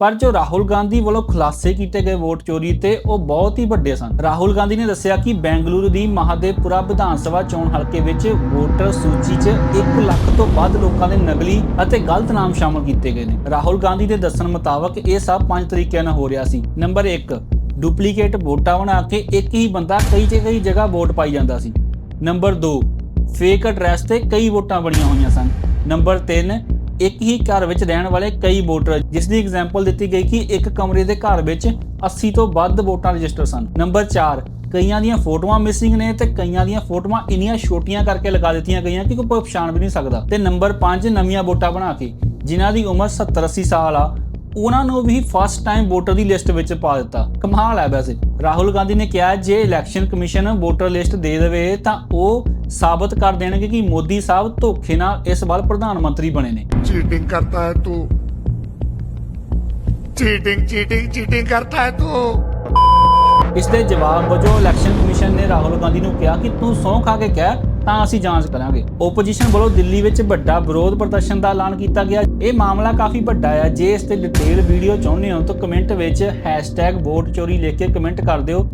ਪਰ ਜੋ ਰਾਹੁਲ ਗਾਂਧੀ ਵੱਲੋਂ ਖੁਲਾਸੇ ਕੀਤੇ ਗਏ ਵੋਟ ਚੋਰੀ ਤੇ ਉਹ ਬਹੁਤ ਹੀ ਵੱਡੇ ਸਨ। ਰਾਹੁਲ ਗਾਂਧੀ ਨੇ ਦੱਸਿਆ ਕਿ ਬੈਂਗਲੁਰੂ ਦੀ ਮਹਾਦੇਵਪੁਰਾ ਵਿਧਾਨ ਸਭਾ ਚੋਣ ਹਲਕੇ ਵਿੱਚ ਵੋਟਰ ਸੂਚੀ 'ਚ 1 ਲੱਖ ਤੋਂ ਵੱਧ ਲੋਕਾਂ ਦੇ ਨਕਲੀ ਅਤੇ ਗਲਤ ਨਾਮ ਸ਼ਾਮਲ ਕੀਤੇ ਗਏ ਨੇ। ਰਾਹੁਲ ਗਾਂਧੀ ਦੇ ਦੱਸਣ ਮੁਤਾਬਕ ਇਹ ਸਭ ਪੰਜ ਤਰੀਕਿਆਂ ਨਾਲ ਹੋ ਰਿਹਾ ਸੀ। ਨੰਬਰ 1 ਡੁਪਲੀਕੇਟ ਵੋਟਾਂ ਬਣਾ ਕੇ ਇੱਕ ਹੀ ਬੰਦਾ ਕਈ ਤੇ ਕਈ ਜਗ੍ਹਾ ਵੋਟ ਪਾਈ ਜਾਂਦਾ ਸੀ। ਨੰਬਰ 2 ਫੇਕ ਐਡਰੈਸ ਤੇ ਕਈ ਵੋਟਾਂ ਬਣੀਆਂ ਹੋਈਆਂ ਸਨ। ਨੰਬਰ 3 ਇੱਕ ਹੀ ਘਰ ਵਿੱਚ ਰਹਿਣ ਵਾਲੇ ਕਈ ਵੋਟਰ ਜਿਸ ਦੀ ਐਗਜ਼ਾਮਪਲ ਦਿੱਤੀ ਗਈ ਕਿ ਇੱਕ ਕਮਰੇ ਦੇ ਘਰ ਵਿੱਚ 80 ਤੋਂ ਵੱਧ ਵੋਟਾਂ ਰਜਿਸਟਰ ਸਨ। ਨੰਬਰ 4 ਕਈਆਂ ਦੀਆਂ ਫੋਟੋਆਂ ਮਿਸਿੰਗ ਨੇ ਤੇ ਕਈਆਂ ਦੀਆਂ ਫੋਟੋਆਂ ਇੰਨੀਆਂ ਛੋਟੀਆਂ ਕਰਕੇ ਲਗਾ ਦਿੱਤੀਆਂ ਗਈਆਂ ਕਿ ਕੋਈ ਪਛਾਣ ਵੀ ਨਹੀਂ ਸਕਦਾ। ਤੇ ਨੰਬਰ 5 ਨਵੀਆਂ ਵੋਟਾਂ ਬਣਾ ਕੇ, ਜਿਨ੍ਹਾਂ ਦੀ ਉਮਰ 70 80 ਸਾਲ ਆ, ਉਹਨਾਂ ਨੂੰ ਵੀ ਫਸਟ ਟਾਈਮ ਵੋਟਰ ਦੀ ਲਿਸਟ ਵਿੱਚ ਪਾ ਦਿੱਤਾ। ਕਮਾਲ ਹੈ ਵੈਸੇ। ਰਾਹੁਲ ਗਾਂਧੀ ਨੇ ਕਿਹਾ, ਜੇ ਇਲੈਕਸ਼ਨ ਕਮਿਸ਼ਨ ਵੋਟਰ ਲਿਸਟ ਦੇ ਦੇਵੇ ਤਾਂ ਉਹ ਸਾਬਤ ਕਰ ਦੇਣਗੇ ਕਿ ਮੋਦੀ ਸਾਹਿਬ ਧੋਖੇ ਨਾਲ ਇਸ ਵਾਰ ਪ੍ਰਧਾਨ ਮੰਤਰੀ ਬਣੇ ਨੇ। ਚੀਟਿੰਗ ਕਰਤਾ ਹੈ ਤੂੰ। ਚੀਟਿੰਗ ਚੀਟਿੰਗ ਚੀਟਿੰਗ ਕਰਤਾ ਹੈ ਤੂੰ। ਇਸ ਦੇ ਜਵਾਬ ਵਜੋਂ ਇਲੈਕਸ਼ਨ ਕਮਿਸ਼ਨ ਨੇ ਰਾਹੁਲ ਗਾਂਧੀ ਨੂੰ ਕਿਹਾ ਕਿ ਤੂੰ ਸੌਂ ਖਾ ਕੇ ਕਹਿ ਤਾਂ ਅਸੀਂ ਜਾਂਚ ਕਰਾਂਗੇ। ਓਪੋਜੀਸ਼ਨ ਵੱਲੋਂ ਦਿੱਲੀ ਵਿੱਚ ਵੱਡਾ ਵਿਰੋਧ ਪ੍ਰਦਰਸ਼ਨ ਦਾ ਐਲਾਨ ਕੀਤਾ ਗਿਆ। ਇਹ ਮਾਮਲਾ ਕਾਫੀ ਵੱਡਾ ਹੈ। ਜੇ ਇਸ ਤੇ ਡਿਟੇਲ ਵੀਡੀਓ ਚਾਹੁੰਦੇ ਹੋ ਤਾਂ ਕਮੈਂਟ ਵਿੱਚ #ਵੋਟ ਚੋਰੀ ਲਿਖ ਕੇ ਕਮੈਂਟ ਕਰ ਦਿਓ।